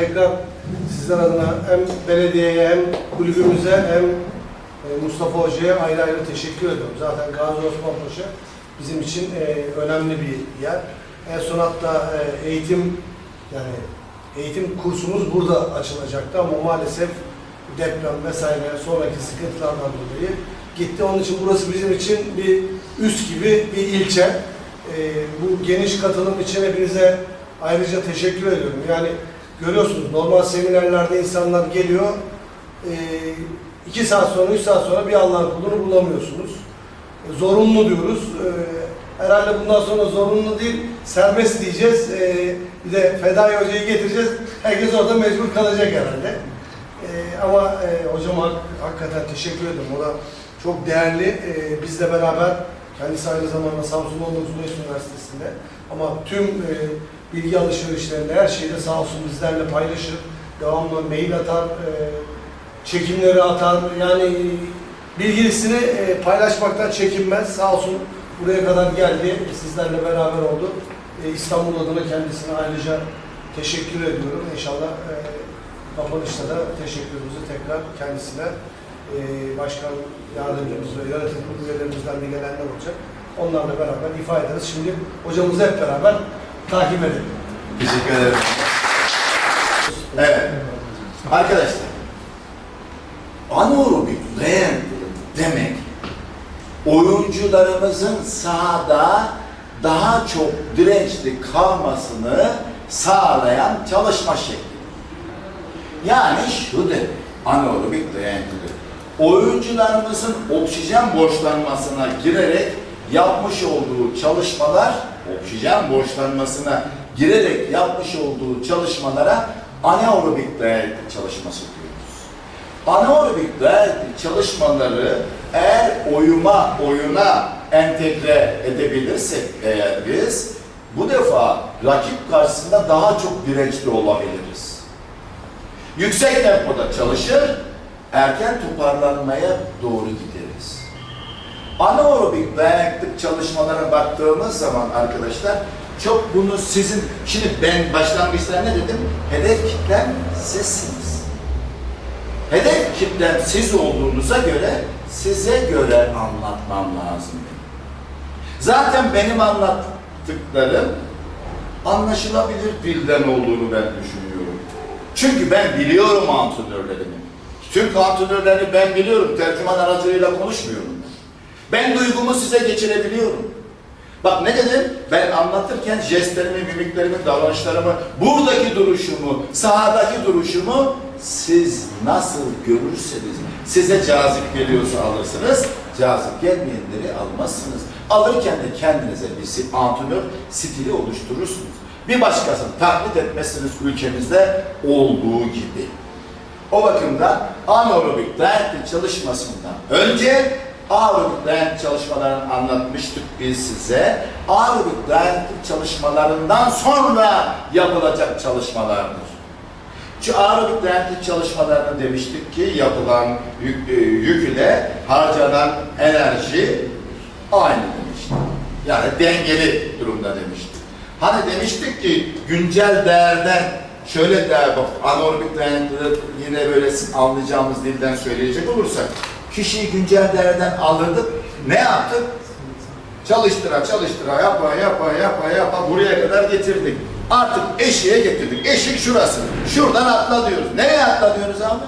tekrar sizler adına hem belediyeye hem kulübümüze hem e, Mustafa Hoca'ya ayrı ayrı teşekkür ediyorum. Zaten Gazi Osman Paşa bizim için e, önemli bir yer. En son hatta e, eğitim yani eğitim kursumuz burada açılacaktı ama maalesef deprem vesaire sonraki sıkıntılardan dolayı gitti. Onun için burası bizim için bir üst gibi bir ilçe. Ee, bu geniş katılım için hepinize ayrıca teşekkür ediyorum. Yani görüyorsunuz normal seminerlerde insanlar geliyor. Ee, iki saat sonra, üç saat sonra bir Allah'ın kulunu bulamıyorsunuz. Ee, zorunlu diyoruz. Ee, herhalde bundan sonra zorunlu değil, serbest diyeceğiz. Ee, bir de Fedai Hoca'yı getireceğiz. Herkes orada mecbur kalacak herhalde. Ee, ama e, hocama hak- hakikaten teşekkür ederim. O da çok değerli. Ee, bizle beraber kendisi aynı zamanda Samsun 19 Mayıs Üniversitesi'nde ama tüm e, bilgi alışverişlerinde her şeyde sağ olsun bizlerle paylaşır. Devamlı mail atar, e, çekimleri atar. Yani bilgilisini e, paylaşmaktan çekinmez. Sağ olsun buraya kadar geldi. Sizlerle beraber oldu. E, İstanbul adına kendisine ayrıca teşekkür ediyorum. İnşallah e, kapanışta da teşekkürümüzü tekrar kendisine e, başkan yardımcımız ve yönetim üyelerimizden de gelenler olacak. Onlarla beraber ifade ederiz. Şimdi hocamızı hep beraber takip edelim. Teşekkür ederim. Evet. Arkadaşlar, anaerobik dayanıklı demek oyuncularımızın sahada daha çok dirençli kalmasını sağlayan çalışma şekli. Yani şu demek, anaerobik dayanıklı. Oyuncularımızın oksijen borçlanmasına girerek yapmış olduğu çalışmalar, oksijen borçlanmasına girerek yapmış olduğu çalışmalara anaerobik dayanıklı çalışması diyoruz. Anaerobik dayanıklı çalışmaları eğer oyuma, oyuna entegre edebilirsek eğer biz bu defa rakip karşısında daha çok dirençli olabiliriz. Yüksek tempoda çalışır, erken toparlanmaya doğru gideriz. Anaerobik dayanıklık çalışmalara baktığımız zaman arkadaşlar çok bunu sizin, şimdi ben başlangıçta ne dedim? Hedef kitlem sizsiniz. Hedef kitlem siz olduğunuza göre size göre anlatmam lazım. Zaten benim anlattıklarım anlaşılabilir dilden olduğunu ben düşünüyorum. Çünkü ben biliyorum antrenörlerimi. Türk antrenörlerini ben biliyorum. Tercüman aracılığıyla konuşmuyorum ben. Duygumu size geçirebiliyorum. Bak ne dedim? Ben anlatırken jestlerimi, mimiklerimi, davranışlarımı, buradaki duruşumu, sahadaki duruşumu siz nasıl görürseniz, size cazip geliyorsa alırsınız, cazip gelmeyenleri almazsınız. Alırken de kendinize bir antrenör stili oluşturursunuz. Bir başkasını taklit etmezsiniz ülkemizde olduğu gibi. O bakımdan anaerobik dayanıklı çalışmasından önce aerobik dayanıklı çalışmalarını anlatmıştık biz size. Aerobik dayanıklı çalışmalarından sonra yapılacak çalışmalardır. Şu aerobik dayanıklı çalışmalarını demiştik ki yapılan yük, e, yük ile harcanan enerji aynı demiştik. Yani dengeli durumda demiştik. Hani demiştik ki güncel değerden şöyle değer bak anaerobik dayanıklılık yine böyle anlayacağımız dilden söyleyecek olursak kişiyi güncel değerden alırdık. Ne yaptık? Çalıştıra çalıştıra yapa yapa yapa yapa buraya kadar getirdik. Artık eşiğe getirdik. Eşik şurası. Şuradan atla diyoruz. Nereye atla diyoruz abi?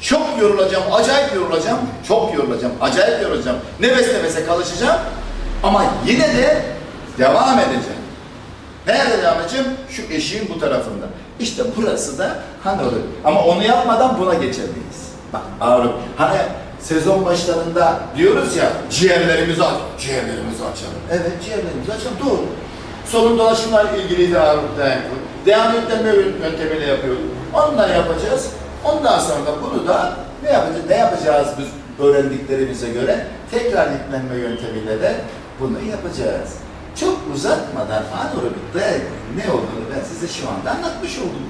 Çok yorulacağım, acayip yorulacağım, çok yorulacağım, acayip yorulacağım. Nefes nefese kalışacağım ama yine de devam edeceğim. Nerede devam edeceğim? Şu eşiğin bu tarafında. İşte burası da olur. Ama onu yapmadan buna geçemeyiz. Bak ağrım. Hani sezon başlarında diyoruz ya ciğerlerimizi aç. Ciğerlerimizi açalım. Evet ciğerlerimizi açalım. Doğru. Solun dolaşımla ilgili de ağırlık dayanıklı. Devam ettirme yöntemiyle yapıyoruz. Ondan yapacağız. Ondan sonra da bunu da ne yapacağız? Ne yapacağız biz öğrendiklerimize göre? Tekrar yüklenme yöntemiyle de bunu yapacağız. Çok uzatmadan anaerobik dayanıklılığın ne olduğunu ben size şu anda anlatmış oldum.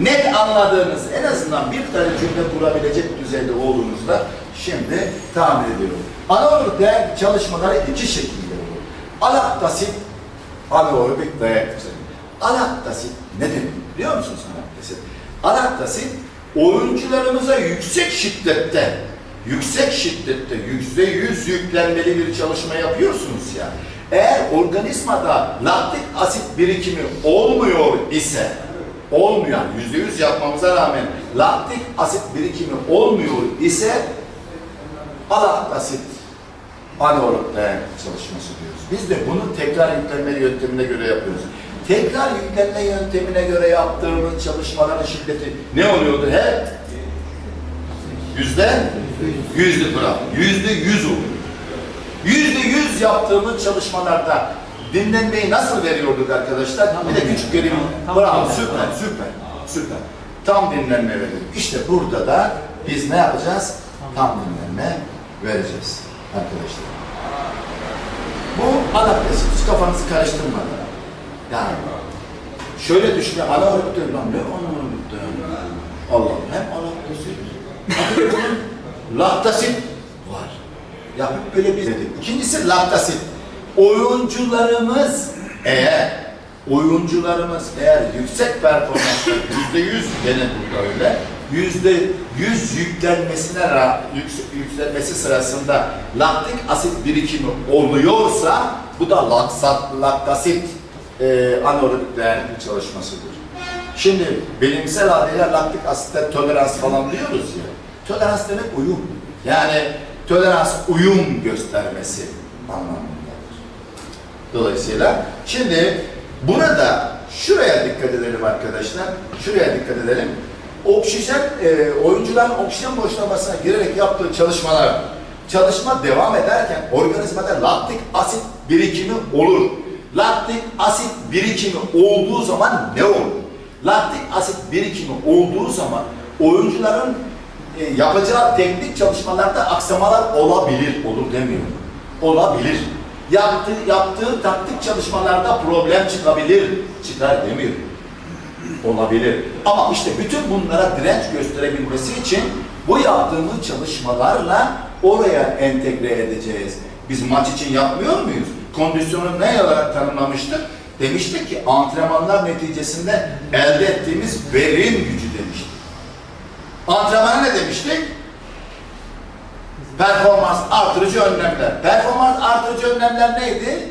Net anladığınız, en azından bir tane cümle kurabilecek düzeyde olduğunuzu da şimdi tahmin ediyorum. Anaerobik dayanıklı çalışmaları iki şekilde olur. Alaktasit, anaerobik dayanıklı. Alaktasit ne demek biliyor musun sana? alaktasit. Alaktasit oyuncularımıza yüksek şiddette, yüksek şiddette yüzde yüz yüklenmeli bir çalışma yapıyorsunuz ya. Eğer organizmada laktik asit birikimi olmuyor ise, olmayan yüzde yüz yapmamıza rağmen laktik asit birikimi olmuyor ise alaktasit anaerob dayanıklı çalışması diyoruz. Biz de bunu tekrar yüklenme yöntemine göre yapıyoruz. Tekrar yüklenme yöntemine göre yaptığımız çalışmaların şiddeti ne oluyordu hep? Yüzde? Yüzde bravo. Yüzde yüz oluyor. Yüzde yüz yaptığımız çalışmalarda dinlenmeyi nasıl veriyorduk arkadaşlar? Bir de küçük göreyim. Bravo, süper, süper, süper. Tam dinlenme veriyorduk. İşte burada da biz ne yapacağız? Tam dinlenme vereceğiz arkadaşlar. Bu adaptesi, hiç kafanızı karıştırmadan. Yani şöyle düşünün, anaerobik diyor lan, ne anaerobik diyor? Allah'ım hem adaptesi, laktasit var. Ya böyle bir dedik. İkincisi laktasit. Oyuncularımız eğer oyuncularımız eğer yüksek performansla yüzde yüz gene burada öyle yüzde yüz yüklenmesine ra- yüks- yüklenmesi sırasında laktik asit birikimi oluyorsa bu da laksat, laktasit e, anaerobik dayanıklı çalışmasıdır. Şimdi bilimsel adıyla laktik asitte tolerans falan diyoruz ya. Tolerans demek uyum. Yani tolerans uyum göstermesi anlamındadır. Dolayısıyla şimdi burada şuraya dikkat edelim arkadaşlar. Şuraya dikkat edelim. Oksijen, e, oyuncuların oksijen boşlamasına girerek yaptığı çalışmalar, çalışma devam ederken organizmada laktik asit birikimi olur. Laktik asit birikimi olduğu zaman ne olur? Laktik asit birikimi olduğu zaman oyuncuların e, yapacağı teknik çalışmalarda aksamalar olabilir, olur demiyorum. Olabilir. Yaptığı, yaptığı taktik çalışmalarda problem çıkabilir, çıkar demiyorum. Olabilir. Ama işte bütün bunlara direnç gösterebilmesi için bu yaptığımız çalışmalarla oraya entegre edeceğiz. Biz maç için yapmıyor muyuz? Kondisyonu ne olarak tanımlamıştık? Demiştik ki antrenmanlar neticesinde elde ettiğimiz verim gücü demiştik. Antrenmana ne demiştik? Performans artırıcı önlemler. Performans artırıcı önlemler neydi?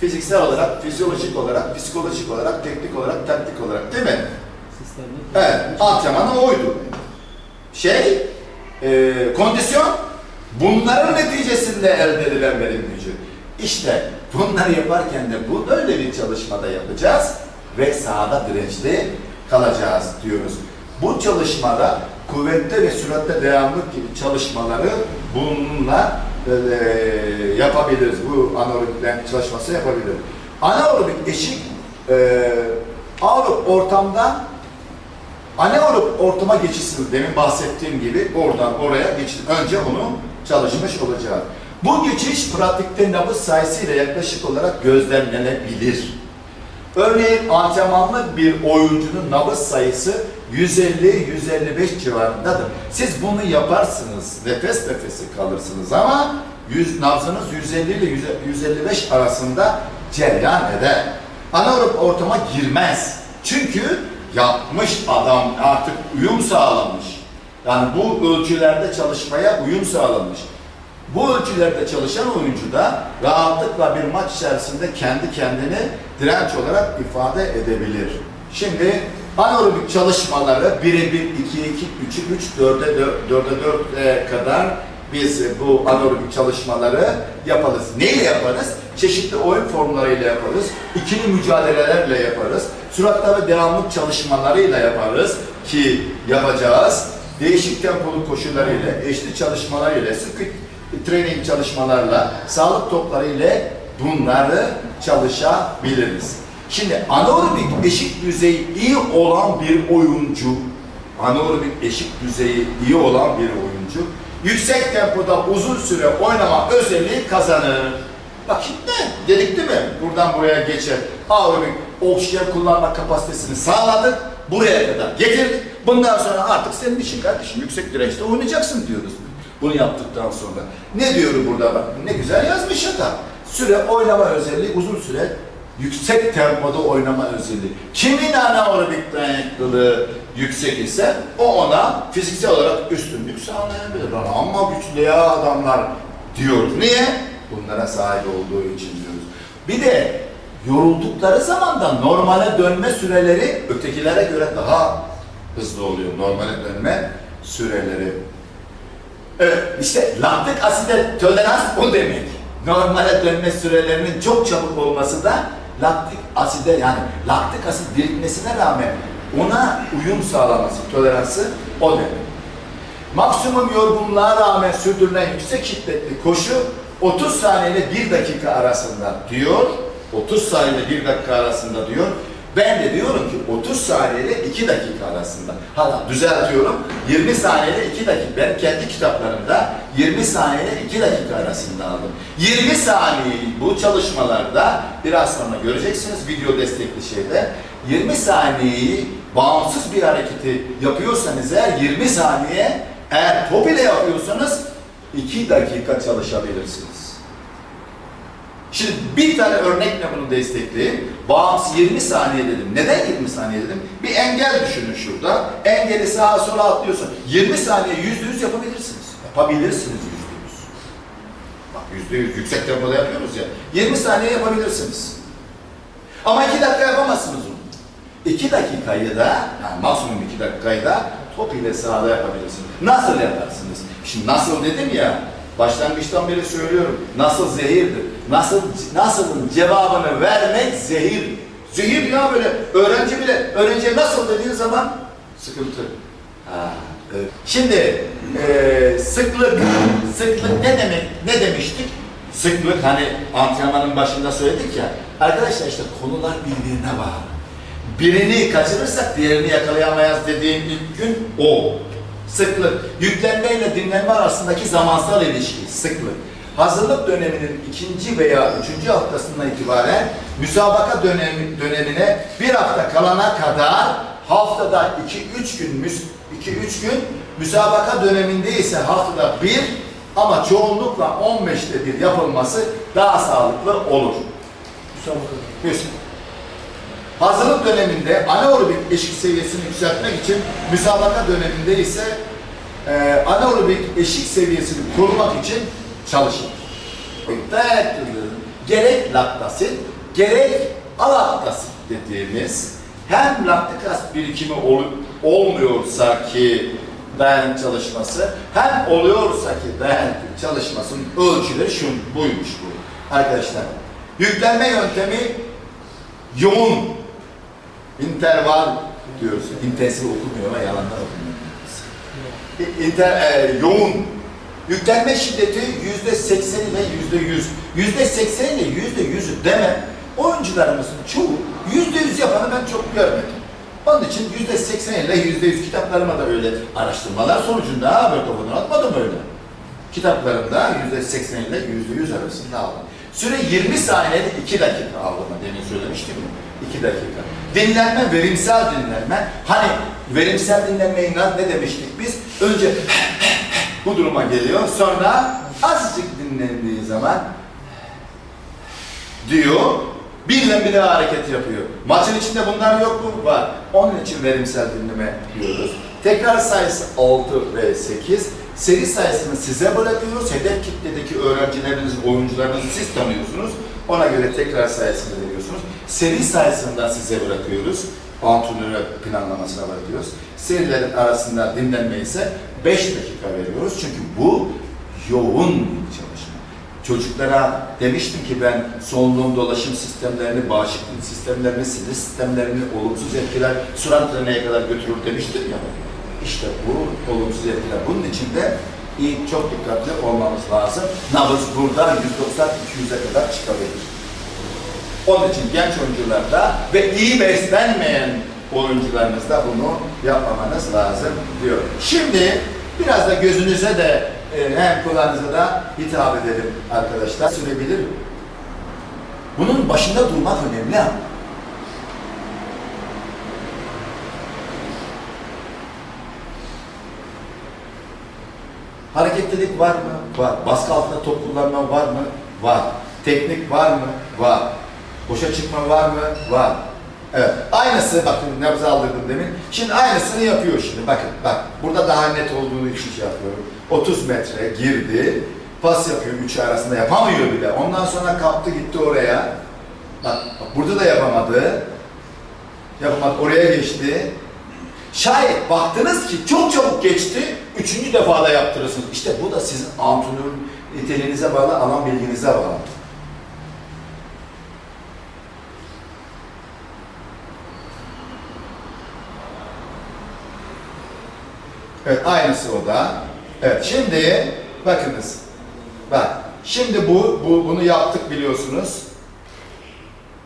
Fiziksel olarak, fizyolojik olarak, psikolojik olarak, teknik olarak, taktik olarak değil mi? Evet, antrenman oydu. Şey, e, kondisyon, bunların neticesinde elde edilen verim gücü. İşte bunları yaparken de bu böyle bir çalışmada yapacağız ve sahada dirençli kalacağız diyoruz. Bu çalışmada kuvvette ve süratte devamlık gibi çalışmaları bununla e, yapabiliriz. Bu anaerobik çalışması yapabiliriz. Anaerobik eşik e, aerobik ortamdan anaerobik ortama geçişini demin bahsettiğim gibi oradan oraya geçiş. Önce onu çalışmış olacağız. Bu geçiş pratikte nabız sayısıyla yaklaşık olarak gözlemlenebilir. Örneğin antrenmanlı bir oyuncunun nabız sayısı 150-155 civarındadır. Siz bunu yaparsınız, nefes nefesi kalırsınız ama yüz, nabzınız 150 ile 155 arasında cereyan eder. Anaerobik ortama girmez. Çünkü yapmış adam artık uyum sağlamış. Yani bu ölçülerde çalışmaya uyum sağlamış. Bu ölçülerde çalışan oyuncu da rahatlıkla bir maç içerisinde kendi kendini direnç olarak ifade edebilir. Şimdi anaerobik çalışmaları 1'e 1, 2'ye 2, 3'e 3, 4'e 4, 4'e 4'e kadar biz bu anaerobik çalışmaları yaparız. Neyle yaparız? Çeşitli oyun formlarıyla yaparız. ikili mücadelelerle yaparız. Süratli ve devamlık çalışmalarıyla yaparız ki yapacağız. Değişik tempolu koşularıyla, eşli çalışmalarıyla, sıkı training çalışmalarla, sağlık topları ile bunları çalışabiliriz. Şimdi anaerobik eşik düzeyi iyi olan bir oyuncu, anaerobik eşik düzeyi iyi olan bir oyuncu, yüksek tempoda uzun süre oynama özelliği kazanır. Bak şimdi dedik değil mi? Buradan buraya geçer. Aerobik oksijen kullanma kapasitesini sağladık. Buraya kadar getirdik. Bundan sonra artık senin işin kardeşim. Yüksek dirençte oynayacaksın diyoruz. Bunu yaptıktan sonra. Ne diyor burada bak? Ne güzel yazmış adam. Süre oynama özelliği uzun süre yüksek tempoda oynama özelliği. Kimin anaerobik dayanıklılığı yüksek ise o ona fiziksel olarak üstünlük sağlayabilir. Lan Ama güçlü ya adamlar diyoruz. Niye? Bunlara sahip olduğu için diyoruz. Bir de yoruldukları zaman da normale dönme süreleri ötekilere göre daha hızlı oluyor. Normale dönme süreleri. Evet, işte laktik aside tolerans o demek. Normale dönme sürelerinin çok çabuk olması da laktik aside yani laktik asit birikmesine rağmen ona uyum sağlaması, toleransı o demek. Maksimum yorgunluğa rağmen sürdürülen yüksek şiddetli koşu 30 saniye ile 1 dakika arasında diyor. 30 saniye ile 1 dakika arasında diyor. Ben de diyorum ki 30 saniye ile 2 dakika arasında. Hala düzeltiyorum. 20 saniye ile 2 dakika. Ben kendi kitaplarımda 20 saniye ile 2 dakika arasında aldım. 20 saniyeyi bu çalışmalarda biraz sonra göreceksiniz video destekli şeyde. 20 saniyeyi bağımsız bir hareketi yapıyorsanız eğer 20 saniye eğer top ile yapıyorsanız 2 dakika çalışabilirsiniz. Şimdi bir tane örnekle bunu destekleyeyim. Bağımsız 20 saniye dedim. Neden 20 saniye dedim? Bir engel düşünün şurada. Engeli sağa sola atlıyorsun. 20 saniye yüzde yüz yapabilirsiniz. Yapabilirsiniz yüzde yüz. Bak yüzde yüz yüksek tempoda yapıyoruz ya. 20 saniye yapabilirsiniz. Ama 2 dakika yapamazsınız onu. 2 dakikayı da, yani maksimum 2 dakikayı da top ile sahada yapabilirsiniz. Nasıl yaparsınız? Şimdi nasıl dedim ya, başlangıçtan beri söylüyorum. Nasıl zehirdir. Nasıl nasılın cevabını vermek zehir. Zehir ya böyle öğrenci bile öğrenciye nasıl dediğin zaman sıkıntı. Ha, evet. Şimdi eee sıklık sıklık ne demek ne demiştik? Sıklık hani antrenmanın başında söyledik ya. Arkadaşlar işte konular birbirine bağlı. Birini kaçırırsak diğerini yakalayamayız dediğim ilk gün o. Sıklık. Yüklenme ile dinlenme arasındaki zamansal ilişki. Sıklık. Hazırlık döneminin ikinci veya üçüncü haftasından itibaren müsabaka dönemi, dönemine bir hafta kalana kadar haftada 2-3 gün 2-3 gün müsabaka döneminde ise haftada bir ama çoğunlukla 15'te bir yapılması daha sağlıklı olur. Müsabaka. Müsabaka. Hazırlık döneminde anaerobik eşik seviyesini yükseltmek için müsabaka döneminde ise e, anaerobik eşik seviyesini korumak için çalışılır. Dayanıklılığın gerek laktasit gerek alaktasit dediğimiz hem laktik asit birikimi ol, olmuyorsa ki dayanık çalışması hem oluyorsa ki dayanık çalışmasının ölçüleri şu buymuş bu arkadaşlar. Yüklenme yöntemi yoğun interval diyoruz. İntensif okumuyor ama yalandan okumuyor. Inter, e, yoğun yüklenme şiddeti yüzde seksen ile yüzde yüz. Yüzde seksen ile yüzde yüzü deme oyuncularımızın çoğu yüzde yüz yapanı ben çok görmedim. Onun için yüzde seksen ile yüzde yüz kitaplarıma da öyle araştırmalar sonucunda böyle kafadan atmadım öyle. Kitaplarımda yüzde seksen ile yüzde yüz arasında aldım. Süre 20 saniyede 2 dakika aldım. Demin söylemiştim ya. 2 dakika. Dinlenme, verimsel dinlenme. Hani verimsel dinlenmeyi ne demiştik biz? Önce bu duruma geliyor. Sonra azıcık dinlendiği zaman diyor. Birden bir daha hareket yapıyor. Maçın içinde bunlar yok mu? Var. Onun için verimsel dinleme diyoruz. Tekrar sayısı 6 ve 8. Seri sayısını size bırakıyoruz. Hedef kitledeki öğrencileriniz, oyuncularınızı siz tanıyorsunuz. Ona göre tekrar sayısını veriyorsunuz. Seri sayısını da size bırakıyoruz. Antrenöre planlamasına bırakıyoruz. Serilerin arasında dinlenme ise 5 dakika veriyoruz. Çünkü bu yoğun bir çalışma. Çocuklara demiştim ki ben solunum dolaşım sistemlerini, bağışıklık sistemlerini, sinir sistemlerini olumsuz etkiler, surat neye kadar götürür demiştim ya. İşte bu olumsuz etkiler. Bunun için de iyi, çok dikkatli olmamız lazım. Nabız burada 190-200'e kadar çıkabilir. Onun için genç oyuncularda ve iyi beslenmeyen oyuncularınızda bunu yapmamanız lazım diyor. Şimdi biraz da gözünüze de e, hem kulağınıza da hitap edelim arkadaşlar. Sürebilir? Bunun başında durmak önemli ama. Hareketlilik var mı? Var. Baskı altında top kullanma var mı? Var. Teknik var mı? Var. Boşa çıkma var mı? Var. Evet. Aynısı bakın nabzı aldırdım demin. Şimdi aynısını yapıyor şimdi. Bakın bak. Burada daha net olduğunu için şey yapıyorum. 30 metre girdi. Pas yapıyor üçü arasında yapamıyor bile. Ondan sonra kaptı gitti oraya. Bak, bak burada da yapamadı. Yapamadı. Oraya geçti. Şayet baktınız ki çok çabuk geçti, üçüncü defada yaptırırsınız. İşte bu da sizin antrenör niteliğinize bağlı, alan bilginize bağlı. Evet, aynısı o da. Evet, şimdi bakınız. Bak, şimdi bu, bu bunu yaptık biliyorsunuz.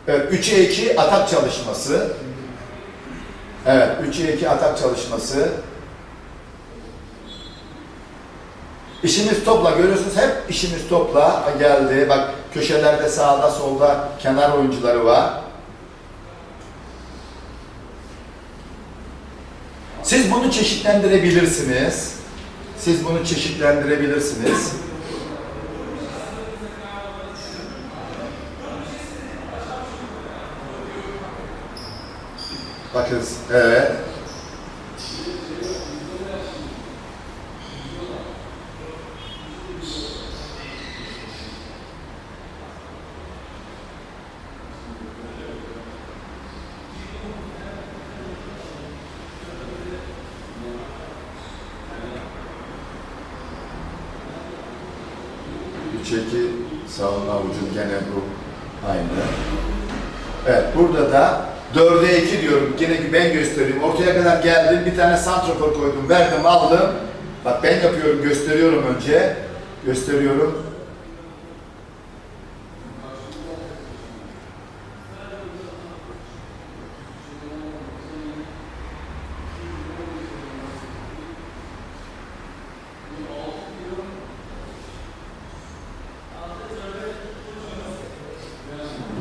Evet, 3'e 2 atak çalışması. Evet, 3'e 2 atak çalışması. İşimiz topla görüyorsunuz hep işimiz topla geldi. Bak köşelerde sağda solda kenar oyuncuları var. Siz bunu çeşitlendirebilirsiniz. Siz bunu çeşitlendirebilirsiniz. Bakınız, evet. Üçeki savunma ucun gene bu aynı. Evet burada da 4'e 2 diyorum. Gene ben gösteriyorum. Ortaya kadar geldim. Bir tane santrafor koydum. Verdim aldım. Bak ben yapıyorum. Gösteriyorum önce. Gösteriyorum.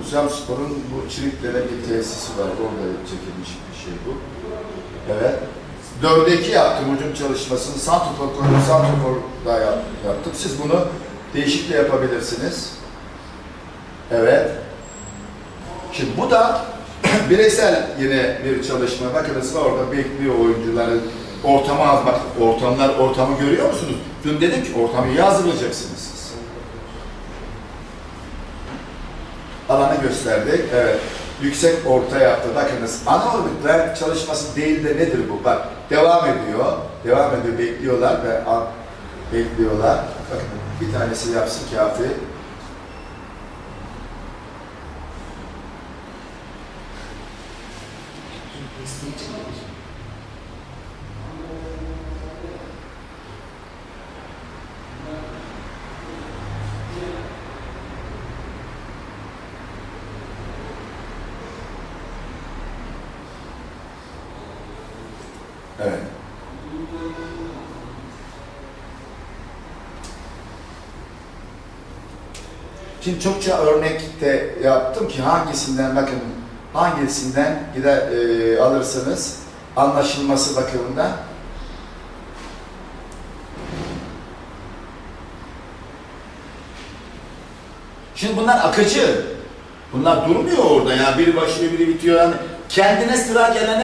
Hüsam Spor'un bu Çiliklere bir tesisi var. Orada çekilmiş bir şey bu. Evet. Dörde iki yaptım hücum çalışmasını. Santrofor koydum, santrofor da yap- yaptım. Siz bunu değişik de yapabilirsiniz. Evet. Şimdi bu da bireysel yine bir çalışma. Bakınız orada bekliyor oyuncuların ortamı az. Bak ortamlar, ortamı görüyor musunuz? Dün dedim ki ortamı iyi hazırlayacaksınız siz. Alanı gösterdik. Evet. Yüksek orta yaptı. Bakınız ana orbitler çalışması değil de nedir bu? Bak devam ediyor. Devam ediyor. Bekliyorlar ve bekliyorlar. Bakın bir tanesi yapsın kafi. Evet. Şimdi çokça örnek de yaptım ki hangisinden bakın hangisinden gider e, alırsınız anlaşılması bakımından. Şimdi bunlar akıcı. Bunlar durmuyor orada ya. Biri başlıyor, biri bitiyor. Yani kendine sıra gelene